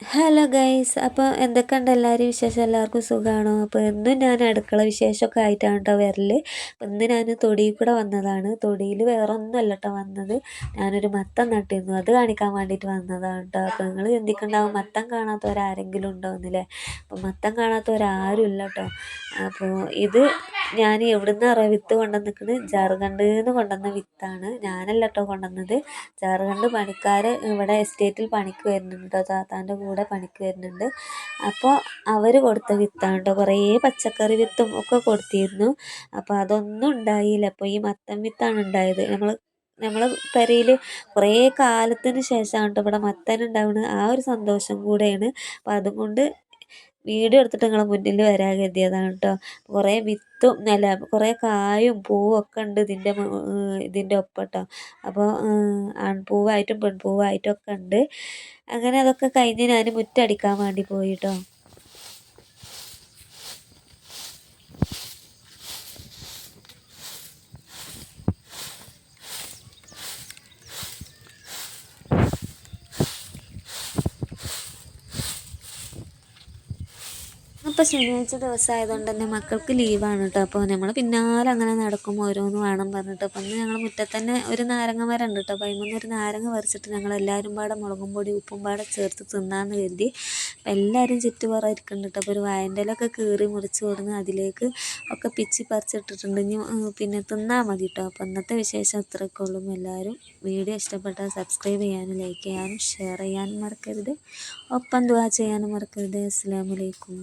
Hello guys അപ്പോൾ എന്തൊക്കെയുണ്ട് എല്ലാവരും വിശേഷം? എല്ലാവർക്കും സുഖമാണോ അപ്പോൾ എന്നും ഞാൻ അടുക്കള വിശേഷമൊക്കെ ആയിട്ടാണ് കേട്ടോ വരൽ അപ്പോൾ ഇന്ന് ഞാൻ തൊടിയിൽ കൂടെ വന്നതാണ്. തൊടിയിൽ വേറെ ഒന്നുമല്ല കേട്ടോ വന്നത്. ഞാനൊരു മത്തം നട്ടിരുന്നു. അത് കാണിക്കാൻ വേണ്ടിയിട്ട് വന്നതാണ് കേട്ടോ അപ്പോൾ നിങ്ങൾ ചിന്തിക്കണ്ടാവും മത്തം കാണാത്തവരാരെങ്കിലും ഉണ്ടോയെന്നില്ലേ അപ്പോൾ മത്തം കാണാത്തവരാരും ഇല്ല കേട്ടോ അപ്പോൾ ഇത് ഞാൻ എവിടുന്ന് അറിയാം വിത്ത് കൊണ്ടുവന്നിരിക്കുന്നത് ജാർഖണ്ഡിൽ നിന്ന് കൊണ്ടുവന്ന വിത്താണ്. ഞാനല്ല കേട്ടോ കൊണ്ടുവന്നത്. ജാർഖണ്ഡ് പണിക്കാർ ഇവിടെ എസ്റ്റേറ്റിൽ പണിക്ക് വരുന്നുണ്ട് താത്താന്റെ കൂടെ പണിക്ക് വരുന്നുണ്ട്. അപ്പോൾ അവർ കൊടുത്ത വിത്താണ് കേട്ടോ കുറേ പച്ചക്കറി വിത്തും ഒക്കെ കൊടുത്തിരുന്നു. അപ്പോൾ അതൊന്നും ഉണ്ടായില്ല. അപ്പോൾ ഈ മത്തൻ വിത്താണ് ഉണ്ടായത്. നമ്മൾ നമ്മൾ പെരയിൽ കുറേ കാലത്തിന് ശേഷമാണ് കേട്ടോ ഇവിടെ മത്തൻ ഉണ്ടാവുന്നത് ആ ഒരു സന്തോഷം കൂടെയാണ്. അപ്പോൾ അതുകൊണ്ട് വീട് എടുത്തിട്ട് നിങ്ങളെ മുന്നിൽ വരാൻ കരുതിയതാണ് കേട്ടോ. കുറേ വിത്തും അല്ല കുറേ കായും പൂവും ഒക്കെ ഉണ്ട് ഇതിന്റെ ഇതിന്റെ ഒപ്പം അപ്പോൾ ആൺപൂവായിട്ടും പെൺപൂവായിട്ടും ഒക്കെ ഉണ്ട്. അങ്ങനെ അതൊക്കെ കഴിഞ്ഞ് ഞാൻ മുറ്റടിക്കാൻ വേണ്ടി പോയി കേട്ടോ അപ്പോൾ ശനിയാഴ്ച ദിവസമായതുകൊണ്ട് തന്നെ മക്കൾക്ക് ലീവാണ് കേട്ടോ അപ്പോൾ നമ്മൾ പിന്നാലെ അങ്ങനെ നടക്കും ഓരോന്ന് വേണം പറഞ്ഞിട്ട്. അപ്പം ഇന്ന് ഞങ്ങൾ മുറ്റത്ത് തന്നെ ഒരു നാരങ്ങ മരം ഉണ്ട് കേട്ടോ അപ്പോൾ അതിൽ ഒരു നാരങ്ങ പറിച്ചിട്ട് ഞങ്ങൾ എല്ലാവരും പാടെ മുളകും പൊടി ഉപ്പും പാടെ ചേർത്ത് തിന്നാന്ന് കരുതി അപ്പം എല്ലാവരും ചുറ്റുപുറം ഇരിക്കുന്നുണ്ട് കേട്ടോ അപ്പോൾ ഒരു വായന്റെലൊക്കെ കീറി മുറിച്ച് കൊടുന്ന് അതിലേക്ക് ഒക്കെ പിച്ചി പറിച്ചിട്ടിട്ടുണ്ട്. ഇനി പിന്നെ തിന്നാൽ മതി കേട്ടോ അപ്പോൾ ഇന്നത്തെ വിശേഷം ഇത്രയൊക്കെ ഉള്ളൂ. എല്ലാവരും വീഡിയോ ഇഷ്ടപ്പെട്ടാൽ സബ്സ്ക്രൈബ് ചെയ്യാനും ലൈക്ക് ചെയ്യാനും ഷെയർ ചെയ്യാനും മറക്കരുത്. ഒപ്പം ദുവാ ചെയ്യാനും മറക്കരുത്. അസ്സാം വലൈക്കും